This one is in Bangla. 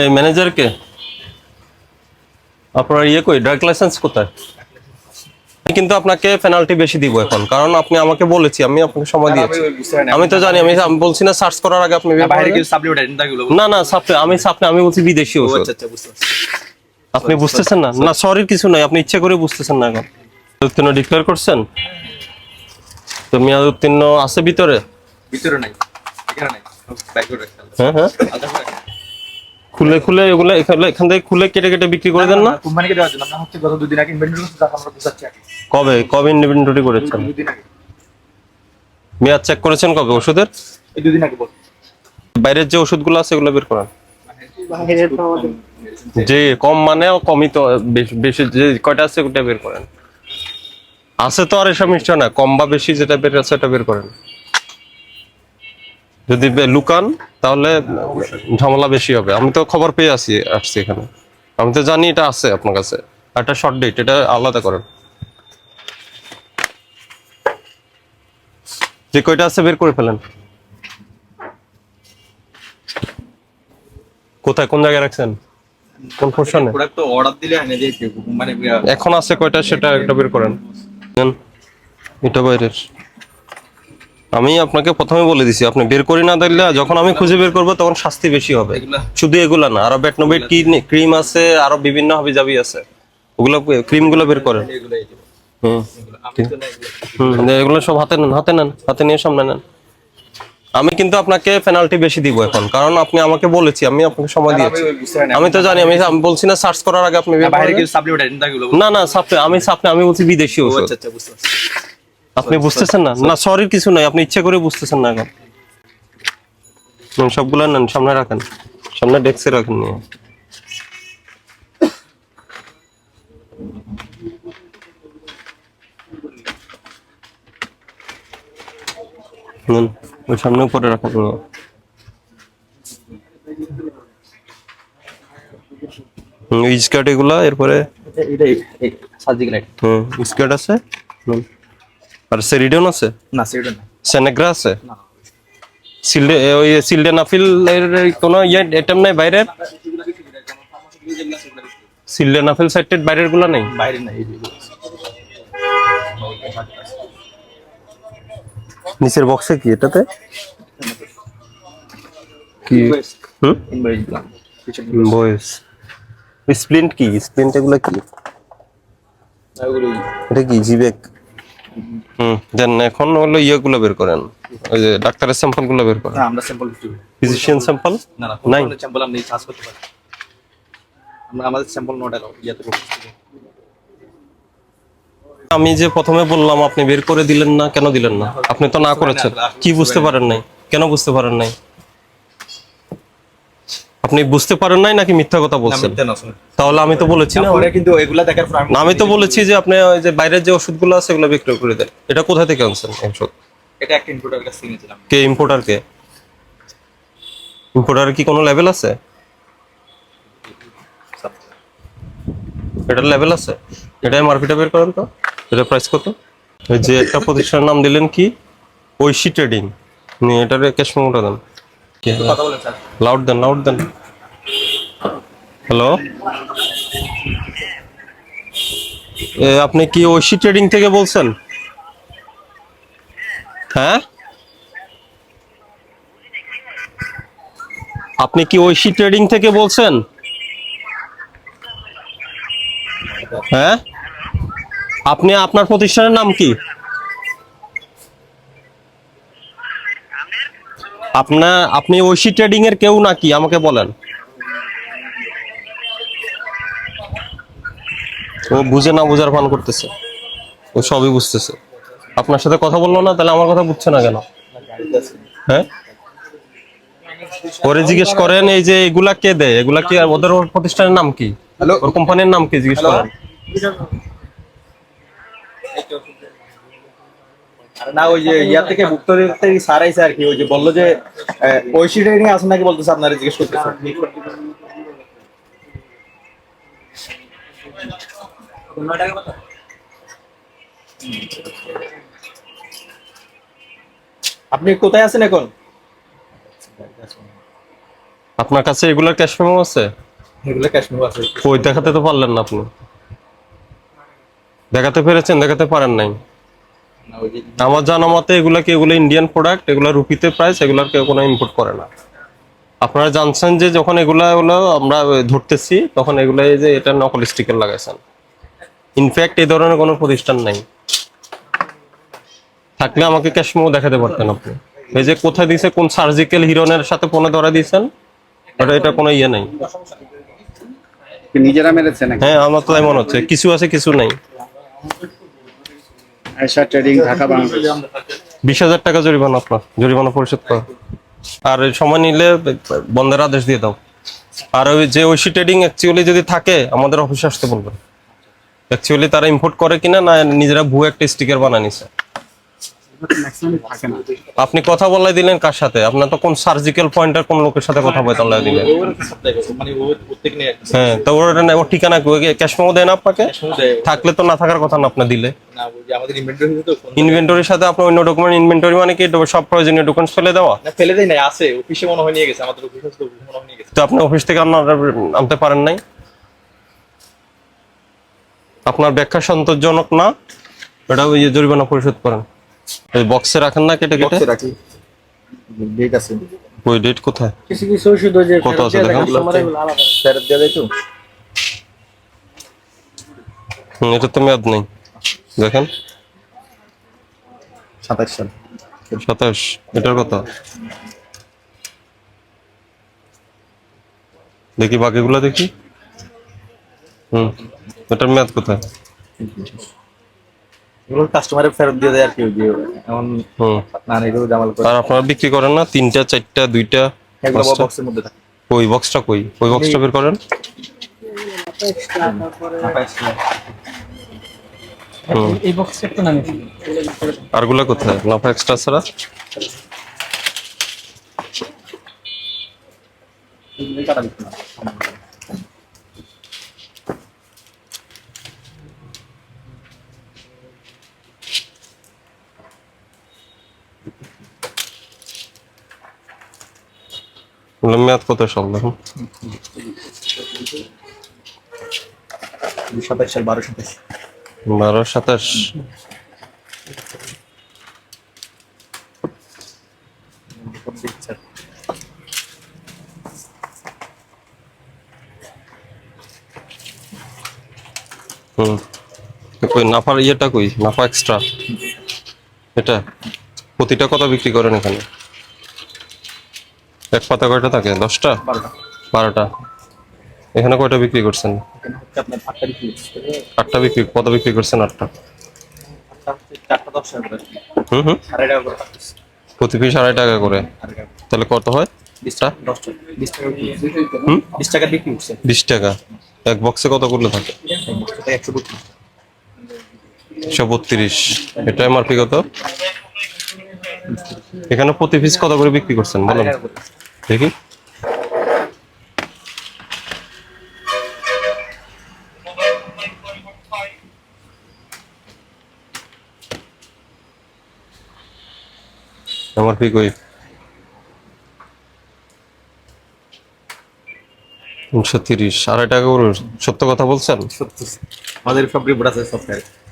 এই ম্যানেজার কে আপনার ইয়ে কই? ড্রাইভ লাইসেন্স কোথায়? আমি কিন্তু আপনাকে পেনাল্টি বেশি দিব এখন কারণ আপনি আমাকে বলেছি আমি আপনাকে সময় দিয়েছি। আমি তো জানি আমি বলছি না সার্চ করার আগে আপনি না না সাপ্লি আমি সাপ্লি আমি বলছি বিদেশি ওষুধ। আচ্ছা আচ্ছা আপনি বুঝতেছেন না? না সরির কিছু নাই আপনি ইচ্ছা করে বুঝতেছেন না এখন। উত্তীর্ণ ডিক্লেয়ার করছেন? তো মেয়াদ উত্তীর্ণ আছে ভিতরে? ভিতরে নাই। হ্যাঁ হ্যাঁ। খুলে খুলে এগুলো এখানে এখান থেকে খুলে কেটে কেটে বিক্রি করে দেন না? কোম্পানিকে দেওয়ার জন্য। আমরা হচ্ছে গত দুদিন আগে ইনভেন্টরি করছি তারপর আমরা বুঝাচ্ছি আগে। কবে? কবে ইনভেন্টরি করেছেন? দুদিন আগে। মেয়াদ চেক করেছেন কবে? ওষুধের? এই দুদিন আগে বল বাইরের যে ওষুধগুলো আছে এগুলো বের করেন। যে কম মানে কমই তো বেশি যে কয়টা আছে ওটা বের করেন। আছে তো আর এসব মিষ্টি না। কম বা বেশি যেটা বের আছে সেটা বের করেন। যদি বে- লুকান তাহলে ঝামেলা বেশি হবে। আমি তো খবর পেয়ে আসি আসছি এখানে। আমি তো জানি এটা আছে আপনার কাছে। একটা শর্ট ডেট এটা আলাদা করেন। যে কয়টা আছে বের করে ফেলেন। কোথায় কোন জায়গায় রাখছেন? কোন পোর্শনে প্রোডাক্ট তো অর্ডার দিলে এনে মানে এখন আছে কয়টা সেটা একটা বের করেন। এটা বাইরের। আমি আপনাকে প্রথমে বলে দিছি আপনি বের করে না দিলে যখন আমি খুঁজে বের করব তখন শাস্তি বেশি হবে। শুধু এগুলা না আরও বেটনোবেট কি ক্রিম আছে আরও বিভিন্ন হাবি জাবি আছে। ওগুলো ক্রিমগুলো বের করেন। এগুলো হুম। আমি এগুলো। সব হাতে নেন হাতে নেন হাতে নিয়ে সামনে নেন। আমি কিন্তু আপনাকে পেনাল্টি বেশি দিব এখন কারণ আপনি আমাকে বলেছি আমি আপনাকে সময় দিয়েছি। আমি তো জানি আমি বলছি না সার্চ করার আগে আপনি। না না সাপ্লি আমি সাপ্লি আমি বলছি বিদেশি ওষুধ। আপনি বুঝতেছেন না? না সরির কিছু নাই আপনি ইচ্ছা করে বুঝতেছেন না এখন। হুম, সবগুলো নেন সামনে রাখেন। সামনে ডেস্কে রাখেন নিয়ে। নেন, ওই সামনে উপরে রাখেন নিয়ে। স্কার্ট এগুলা এরপরে? হুম স্কার্ট আছে? হুম। আর সেরিডন আছে? না সেটা না। সেনেগ্রা আছে? না। সিলডে ওই সিলডেনাফিল এর কোনো ইয়ে আইটেম নাই বাইরের সিলডেনাফিল সাইটেড বাইরেরগুলো নেই? বাইরে না এই যে। এগুলো। নিচের বক্সে কি এটাতে? কি? হুম? স্প্লিন্ট কি? স্প্লিন্ট এগুলো কি? এটা কি জিবেক হুম দেন এখন হলো ইয়েগুলো বের করেন। ওই যে ডাক্তারের স্যাম্পলগুলো বের করেন। আমরা স্যাম্পল ফিজিশিয়ান স্যাম্পল না না নাই। স্যাম্পল চার্জ করতে পারি আমরা আমাদের স্যাম্পল নোট এলো ইয়াতে আমি যে প্রথমে বললাম আপনি বের করে দিলেন না কেন দিলেন না? আপনি তো না করেছেন। কি বুঝতে পারেন নাই? কেন বুঝতে পারেন নাই? আপনি বুঝতে পারেন নাই নাকি মিথ্যা কথা বলছেন? তাহলে আমি তো বলেছি না। কিন্তু এগুলা দেখার পর আমি তো বলেছি। যে আপনি ওই যে বাইরের যে ওষুধগুলো আছে এগুলো বিক্রয় করে দেন। এটা কোথা থেকে আনছেন ওষুধ এটা একটা ইনপুটের কাছে নিয়েছিলাম। কে ইম্পোর্টার কে? ইম্পোর্টার কি কোনো লেভেল আছে? এটার লেভেল আছে? এটা এমআরপিটা বের করেন তো। এটা প্রাইস কত? ওই যে একটা প্রতিষ্ঠানের নাম দিলেন কি? ঐশী ট্রেডিং এটার ক্যাশ মেমোটা দেন। লাউড দেন লাউড দেন। হ্যালো আপনি কি ঐশী ট্রেডিং থেকে বলছেন? হ্যাঁ? আপনি কি ঐশী ট্রেডিং থেকে বলছেন? হ্যাঁ? আপনি আপনার প্রতিষ্ঠানের নাম কি? আপনার আপনি ঐশী ট্রেডিং এর কেউ নাকি? আমাকে বলেন। ও বুঝে না বুঝার ভান করতেছে। ও সবই বুঝতেছে। আপনার সাথে কথা বলল না তাহলে আমার কথা বুঝছে না কেন? হ্যাঁ? ওরে জিজ্ঞেস করেন এই যে এগুলা কে দেয়? এগুলা কি? আর ওদের প্রতিষ্ঠানের নাম কি? ওর কোম্পানির নাম কি? জিজ্ঞেস করেন। না ওই যে ইয়া থেকে ভুক্ত থেকে স্যার আইসে আর কি ওই যে বলল যে ঐশী ট্রেনিং আছে নাকি বলতেছে আপনারা জিজ্ঞেস করতেছে। আপনি কোথায় আছেন এখন? আপনার কাছে এগুলার ক্যাশ মেমো আছে? এগুলো ক্যাশ মেমো আছে। কই দেখাতে তো পারলেন না আপনি। দেখাতে পেরেছেন দেখাতে পারেন নাই। আমার জানা মতে এগুলা কি এগুলো ইন্ডিয়ান প্রোডাক্ট এগুলা রুপিতে প্রাইস এগুলার কেউ কোনো ইম্পোর্ট করে না। আপনারা জানছেন যে যখন এগুলা হলো আমরা ধরতেছি তখন এগুলা যে এটা নকল স্টিকার লাগাইছেন। ইনফ্যাক্ট এই ধরনের কোনো প্রতিষ্ঠান নাই। থাকলে আমাকে ক্যাশমো দেখাতে পারতেন আপনি। এই যে কোথায় দিয়েছে কোন সার্জিক্যাল হিরনের সাথে ফোনে ধরা দিয়েছেন এটা এটা কোনো ইয়ে নাই। নিজেরা মেরেছে নাকি? হ্যাঁ আমার তো তাই মনে হচ্ছে। কিছু আছে কিছু নাই। আয়সা ট্রেডিং ঢাকা বাংলাদেশ। বিশ হাজার টাকা জরিমানা আপনার, জরিমানা পরিশোধ করা। আর সময় নিলে বন্ধের আদেশ দিয়ে দাও। আর ওই যে ঐশী ট্রেডিং অ্যাকচুয়ালি যদি থাকে, আমাদের অফিসে আসতে বলবেন অ্যাকচুয়ালি তারা ইম্পোর্ট করে কিনা না, নিজেরা ভুয়ো একটা স্টিকার বানা নিছে ম্যাক্সিমাম থাকে না আপনি কথা বলাই দিলেন কার সাথে? আপনার তো কোন সার্জিক্যাল পয়েন্টের কোন লোকের সাথে কথা বলাই দিলেন? হ্যাঁ তো ওর ওর ঠিকানা ক্যাশ মেমো দেয় না আপনাকে? থাকলে তো না থাকার কথা না আপনার দিলে। ইনভেন্টরির সাথে আপনার অন্য ডকুমেন্ট ইনভেন্টরি মানে কি? সব প্রয়োজনীয় ডকুমেন্টস ফেলে দেওয়া? না ফেলে দেয় নাই আছে। অফিসে মনে হয় নিয়ে গেছে আমাদের অফিসে তো মনে হয় নিয়ে গেছে। তো আপনি অফিস থেকে আপনার আনতে পারেন নাই? আপনার ব্যাখ্যা সন্তোষজনক না? এটা ওই জরিমানা পরিশোধ করেন। এই বক্সে রাখেন না কেটে কেটে? বক্সে রাখি। ডেট আছে। ওই ডেট কোথায়? কিছু কিছু ওষুধ ওই যে কত আছে দেখেন? ফেরত দেওয়া যায় তো? এটা তো মেয়াদ নেই। দেখেন। সাতাশ সাল। সাতাশ এটার কথা দেখি বাকিগুলো দেখি। হুম এটার মেয়াদ কোথায়? এগুলো ফেরত দিয়ে দেয় আর কি যে এমন জামাল করে। আর আপনারা বিক্রি করেন না তিনটা চারটা দুইটা এগুলো বক্সের মধ্যে থাকে। ওই বক্সটা কই? ওই বক্সটা বের করেন। এই আরগুলা কোথায়? লাফা এক্সট্রা ছাড়া? কাটা দিতে না। এগুলো মেয়াদ কত সব দেখুন সাতাশ সাল বারো সাতাশ। বারো সাতাশ। হুম। কই নাফার ইয়েটা কই? নাফা এক্সট্রা এটা? প্রতিটা কত বিক্রি করেন এখানে? এক পাতা কয়টা থাকে? দশটা? বারোটা। এখানে কয়টা বিক্রি করছেন? আটটা বিক্রি কত বিক্রি করছেন আটটা? হুম হুম। প্রতি পিস আড়াই টাকা করে। তাহলে কত হয়? বিশ টাকা এক বক্সে কত করলে থাকে? একশো বত্রিশ। এটা এমআরপি কত? এখানে প্রতি পিস কত করে বিক্রি করছেন? বলেন। দেখি। এমআরপি কই? তিনশো তিরিশ আড়াই টাকা করে সত্য কথা বলছেন? সত্যি। আমাদের সব রিপোর্ট আছে সফটওয়্যার